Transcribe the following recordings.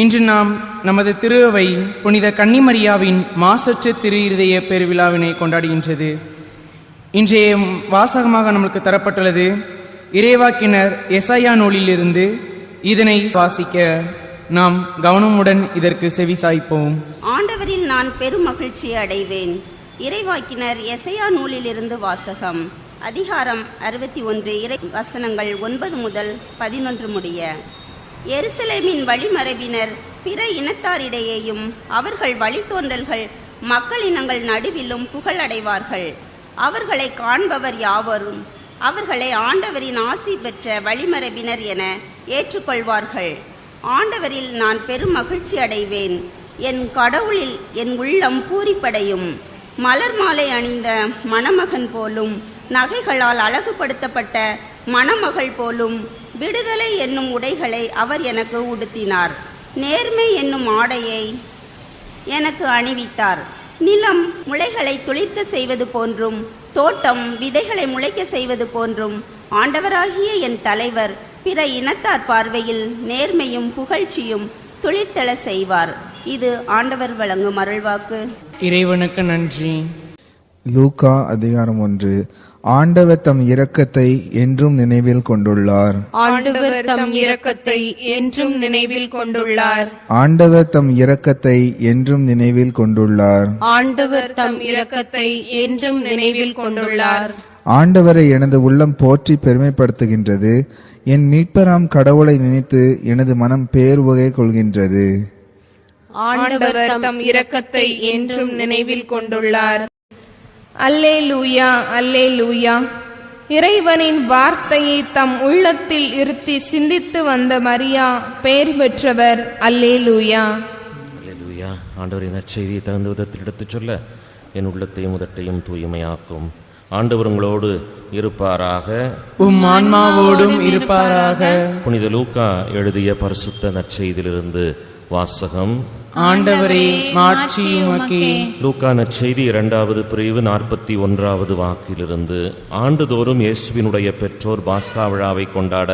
இன்று நாம் நமது திருவை புனித கன்னிமரியாவின் மாசற்ற திரு இருதய பெருவிழாவினை கொண்டாடுகின்றது. இன்றைய வாசகமாக நம்மளுக்கு தரப்பட்டுள்ளது இறைவாக்கினர் எசையா நூலிலிருந்து இதனை வாசிக்க நாம் கவனமுடன் இதற்கு செவிசாய்ப்போம் ஆண்டவரில் நான் பெரும் மகிழ்ச்சி அடைவேன். இறைவாக்கினர் எசையா நூலிலிருந்து வாசகம் அதிகாரம் அறுபத்தி ஒன்று இறை வசனங்கள் ஒன்பது முதல் பதினொன்று முடிய. எருசலேமின் வழிமரபினர் பிற இனத்தாரிடையேயும் அவர்கள் வழித்தோன்றல்கள் மக்களினங்கள் நடுவிலும் புகழடைவார்கள். அவர்களை காண்பவர் யாவரும் அவர்களை ஆண்டவரின் ஆசி பெற்ற வழிமரபினர் என ஏற்றுக்கொள்வார்கள். ஆண்டவரில் நான் பெரும் மகிழ்ச்சி அடைவேன். என் கடவுளில் என் உள்ளம் பூரிப்படையும். மலர் மாலை அணிந்த மணமகன் போலும் நகைகளால் அழகுபடுத்தப்பட்ட மணமகள் போலும் விடுதலை என்னும் உடைகளை அவர் எனக்கு உடுத்தினார். நேர்மை என்னும் ஆடையை எனக்கு அணிவித்தார். நிலம் முளைகளை துளிர்க்க செய்வது போன்றும் தோட்டம் விதைகளை முளைக்க செய்வது போன்றும் ஆண்டவராகிய என் தலைவர் பிற இனத்தார் பார்வையில் நேர்மையும் புகழ்ச்சியும் துளிர்த்தெழ செய்வார். இது ஆண்டவர் வழங்கும் அருள்வாக்கு. இறைவனுக்கு நன்றி. லூகா அதிகாரம் ஒன்று. ஆண்டவர் தம் இரக்கத்தை என்றும் நினைவில் கொண்டுள்ளார். ஆண்டவர் தம் இரக்கத்தை என்றும் நினைவில் கொண்டுள்ளார். ஆண்டவர் தம் இரக்கத்தை என்றும் நினைவில் கொண்டுள்ளார். ஆண்டவர் தம் இரக்கத்தை என்றும் நினைவில் கொண்டுள்ளார். ஆண்டவரை எனது உள்ளம் போற்றி பெருமைப்படுத்துகின்றது. என் மீட்பராம் கடவுளை நினைத்து எனது மனம் பேருவகை கொள்கின்றது. ஆண்டவர் தம் இரக்கத்தை என்றும் நினைவில் கொண்டுள்ளார். அல்லே லூயா அல்லே லூயா இறைவனின் வார்த்தையை தம் உள்ளத்தில் இருத்தி சிந்தித்து வந்த மரியா பெயர் பெற்றவர். அல்லே லூயா அல்லேலூயா ஆண்டவரின் நற்செய்தியை தகுந்த விதத்தில் எடுத்துச் சொல்ல என் உள்ளத்தையும் உதட்டையும் தூய்மையாக்கும். ஆண்டவர் உங்களோடு இருப்பாராக. உம் ஆன்மாவோடும் இருப்பாராக. புனித லூக்கா எழுதிய பரிசுத்த நற்செய்தியிலிருந்து வாசகம். ஆண்டவரே மாட்சி உமக்கே. லூக்கா நற்செய்தி இரண்டாவது பிரிவு நாற்பத்தி ஒன்றாவது வாக்கிலிருந்து ஆண்டுதோறும் இயேசுவினுடைய பெற்றோர் பாஸ்கா விழாவை கொண்டாட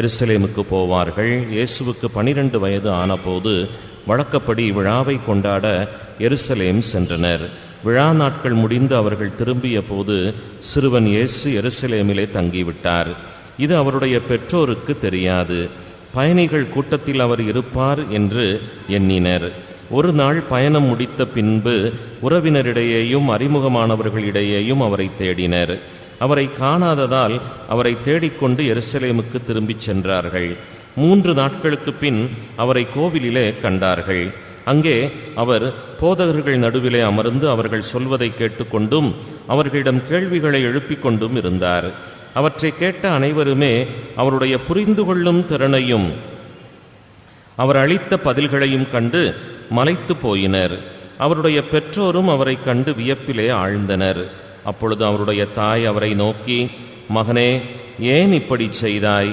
எருசலேமுக்கு போவார்கள். இயேசுவுக்கு பனிரெண்டு வயது ஆனபோது வழக்கப்படி விழாவை கொண்டாட எருசலேம் சென்றனர். விழா நாட்கள் முடிந்து அவர்கள் திரும்பிய போது சிறுவன் இயேசு எருசலேமிலே தங்கிவிட்டார். இது அவருடைய பெற்றோருக்கு தெரியாது. பயணிகள் கூட்டத்தில் அவர் இருப்பார் என்று எண்ணினர். ஒரு நாள் பயணம் முடித்த பின்பு உறவினரிடையேயும் அறிமுகமானவர்களிடையேயும் அவரை தேடினர். அவரை காணாததால் அவரை தேடிக்கொண்டு எருசலேமுக்கு திரும்பிச் சென்றார்கள். மூன்று நாட்களுக்கு பின் அவரை கோவிலிலே கண்டார்கள். அங்கே அவர் போதகர்கள் நடுவிலே அமர்ந்து அவர்கள் சொல்வதை கேட்டுக்கொண்டும் அவர்களிடம் கேள்விகளை எழுப்பிக் கொண்டும் இருந்தார். அவற்றை கேட்ட அனைவருமே அவருடைய புரிந்து கொள்ளும் திறனையும் அவர் அளித்த பதில்களையும் கண்டு மலைத்து போயினர். அவருடைய பெற்றோரும் அவரை கண்டு வியப்பிலே ஆழ்ந்தனர். அப்பொழுது அவருடைய தாய் அவரை நோக்கி மகனே ஏன் இப்படி செய்தாய்?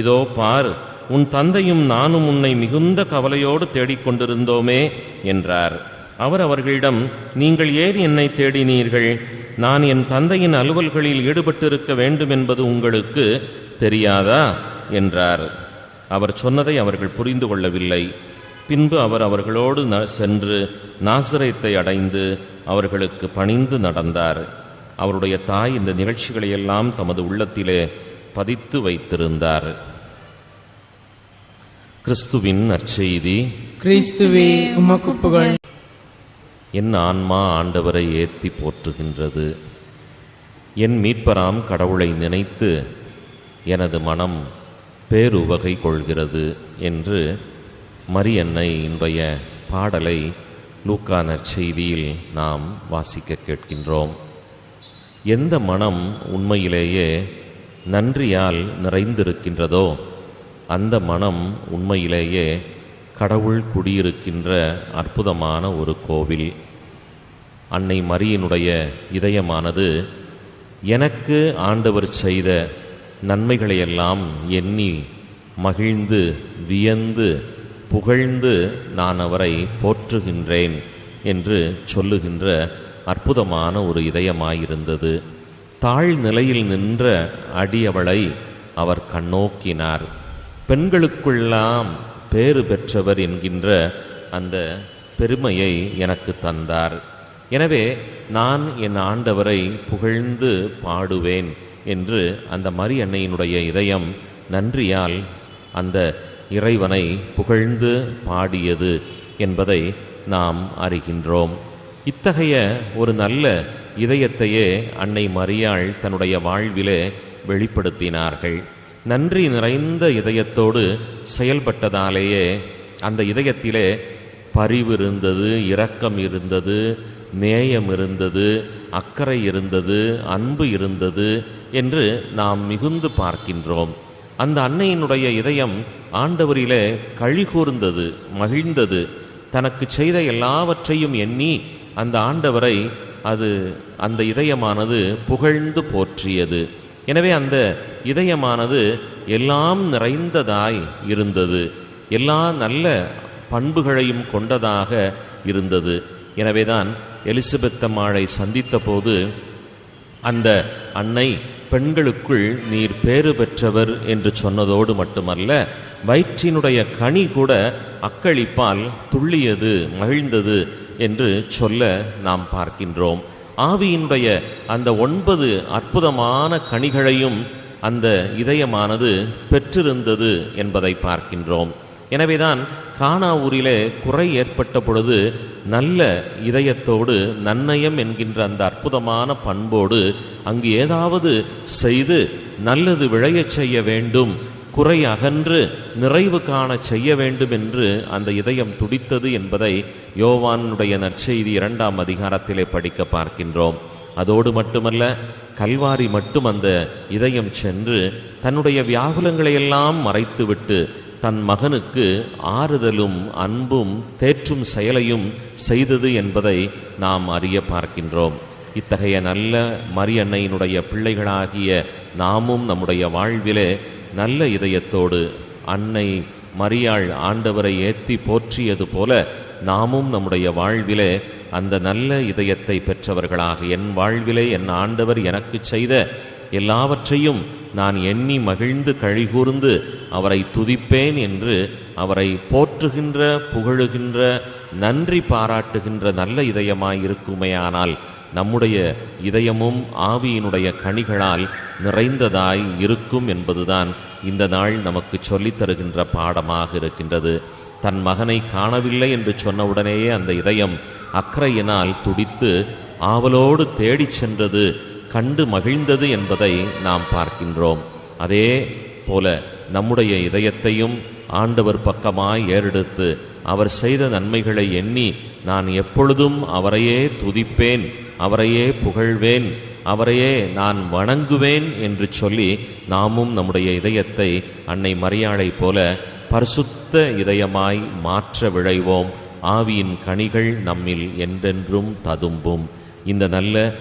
இதோ பார் உன் தந்தையும் நானும் உன்னை மிகுந்த கவலையோடு தேடிக்கொண்டிருந்தோமே என்றார். அவர் அவர்களிடம் நீங்கள் ஏன் என்னை தேடினீர்கள்? நான் என் தந்தையின் அலுவல்களில் ஈடுபட்டிருக்க வேண்டும் என்பது உங்களுக்கு தெரியாதா? என்றார். அவர் சொன்னதை அவர்கள் புரிந்து கொள்ளவில்லை. பின்பு அவர் அவர்களோடு சென்று நாசிரியத்தை அடைந்து அவர்களுக்கு பணிந்து நடந்தார். அவருடைய தாய் இந்த நிகழ்ச்சிகளையெல்லாம் தமது உள்ளத்திலே பதித்து வைத்திருந்தார். கிறிஸ்துவின் நற்செய்தி. கிறிஸ்துவே உமக்கு புகழ். என் ஆன்மா ஆண்டவரை ஏத்தி போற்றுகின்றது. என் மீட்பராம் கடவுளை நினைத்து எனது மனம் பேருவகை கொள்கிறது என்று மரியன்னை இன்றைய பாடலை லூக்கா நற்செய்தியில் நாம் வாசிக்க கேட்கின்றோம். எந்த மனம் உண்மையிலேயே நன்றியால் நிறைந்திருக்கின்றதோ அந்த மனம் உண்மையிலேயே கடவுள் குடியிருக்கின்ற அற்புதமான ஒரு கோவில். அன்னை மரியினுடைய இதயமானது எனக்கு ஆண்டவர் செய்த நன்மைகளையெல்லாம் எண்ணி மகிழ்ந்து வியந்து புகழ்ந்து நான் அவரை போற்றுகின்றேன் என்று சொல்லுகின்ற அற்புதமான ஒரு இதயமாயிருந்தது. தாழ் நிலையில் நின்ற அடியவளை அவர் கண்ணோக்கினார். பெண்களுக்குள்ளாம் பேறு பெற்றவர் என்கின்ற அந்த பெருமையை எனக்கு தந்தார். எனவே நான் என் ஆண்டவரை புகழ்ந்து பாடுவேன் என்று அந்த மரி அன்னையினுடைய இதயம் நன்றியால் அந்த இறைவனை புகழ்ந்து பாடியது என்பதை நாம் அறிகின்றோம். இத்தகைய ஒரு நல்ல இதயத்தையே அன்னை மரியாள் தன்னுடைய வாழ்விலே வெளிப்படுத்தினார்கள். நன்றி நிறைந்த இதயத்தோடு செயல்பட்டதாலேயே அந்த இதயத்திலே பரிவு இருந்தது இரக்கம் இருந்தது நேயம் இருந்தது அக்கறை இருந்தது அன்பு இருந்தது என்று நாம் மிகுந்து பார்க்கின்றோம். அந்த அன்னையினுடைய இதயம் ஆண்டவரிலே கழிகூர்ந்தது மகிழ்ந்தது. தனக்கு செய்த எல்லாவற்றையும் எண்ணி அந்த ஆண்டவரை அது அந்த இதயமானது புகழ்ந்து போற்றியது. எனவே அந்த இதயமானது எல்லாம் நிறைந்ததாய் இருந்தது. எல்லா நல்ல பண்புகளையும் கொண்டதாக இருந்தது. எனவேதான் எலிசபெத் அம்மாளை சந்தித்த போது அந்த அன்னை பெண்களுக்குள் நீர் பேறு பெற்றவர் என்று சொன்னதோடு மட்டுமல்ல வயிற்றினுடைய கனி கூட அக்களிப்பால் துள்ளியது மகிழ்ந்தது என்று சொல்ல நாம் பார்க்கின்றோம். ஆவியினுடைய அந்த ஒன்பது அற்புதமான கனிகளையும் அந்த இதயமானது பெற்றிருந்தது என்பதை பார்க்கின்றோம். எனவேதான் கானா ஊரிலே குறை ஏற்பட்ட பொழுது நல்ல இதயத்தோடு நன்னயம் என்கின்ற அந்த அற்புதமான பண்போடு அங்கு ஏதாவது செய்து நல்லது விளையச் செய்ய வேண்டும் குறை அகன்று நிறைவு காணச் செய்ய வேண்டும் என்று அந்த இதயம் துடித்தது என்பதை யோவானுடைய நற்செய்தி இரண்டாம் அதிகாரத்திலே படிக்க பார்க்கின்றோம். அதோடு மட்டுமல்ல கல்வாரி மட்டும் அந்த இதயம் சென்று தன்னுடைய வியாகுலங்களையெல்லாம் மறைத்துவிட்டு தன் மகனுக்கு ஆறுதலும் அன்பும் தேற்றும் செயலையும் செய்தது என்பதை நாம் அறிய பார்க்கின்றோம். இத்தகைய நல்ல மரியன்னையினுடைய பிள்ளைகளாகிய நாமும் நம்முடைய வாழ்விலே நல்ல இதயத்தோடு அன்னை மரியாள் ஆண்டவரை ஏற்றி போற்றியது போல நாமும் நம்முடைய வாழ்விலே அந்த நல்ல இதயத்தை பெற்றவர்களாக என் வாழ்விலே என் ஆண்டவர் எனக்கு செய்த எல்லாவற்றையும் நான் எண்ணி மகிழ்ந்து கழிகூர்ந்து அவரை துதிப்பேன் என்று அவரை போற்றுகின்ற புகழுகின்ற நன்றி பாராட்டுகின்ற நல்ல இதயமாய் இருக்குமேயானால் நம்முடைய இதயமும் ஆவியினுடைய கனிகளால் நிறைந்ததாய் இருக்கும் என்பதுதான் இந்த நாள் நமக்கு சொல்லித் தருகின்ற பாடமாக இருக்கின்றது. தன் மகனை காணவில்லை என்று சொன்னவுடனேயே அந்த இதயம் அக்கறையினால் துடித்து ஆவலோடு தேடிச் சென்றது கண்டு மகிழ்ந்தது என்பதை நாம் பார்க்கின்றோம். அதே போல நம்முடைய இதயத்தையும் ஆண்டவர் பக்கமாய் ஏறெடுத்து அவர் செய்த நன்மைகளை எண்ணி நான் எப்பொழுதும் அவரையே துதிப்பேன் அவரையே புகழ்வேன் அவரையே நான் வணங்குவேன் என்று சொல்லி நாமும் நம்முடைய இதயத்தை அன்னை மரியாளை போல பரிசுத்த இதயமாய் மாற்ற விழைவோம். ஆவியின் கனிகள் நம்மில் என்றென்றும் ததும்பும். இந்த நல்ல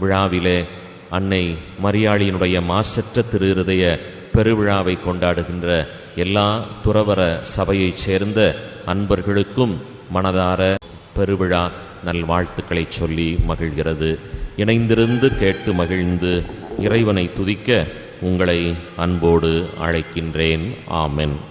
விழாவிலே அன்னை மரியாளியினுடைய மாசற்ற திருஹதய பெருவிழாவை கொண்டாடுகின்ற எல்லா துறவர சபையைச் சேர்ந்த அன்பர்களுக்கும் மனதார பெருவிழா நல்வாழ்த்துக்களை சொல்லி மகிழ்கிறது. இணைந்திருந்து கேட்டு மகிழ்ந்து இறைவனை துதிக்க உங்களை அன்போடு அழைக்கின்றேன். ஆமென்.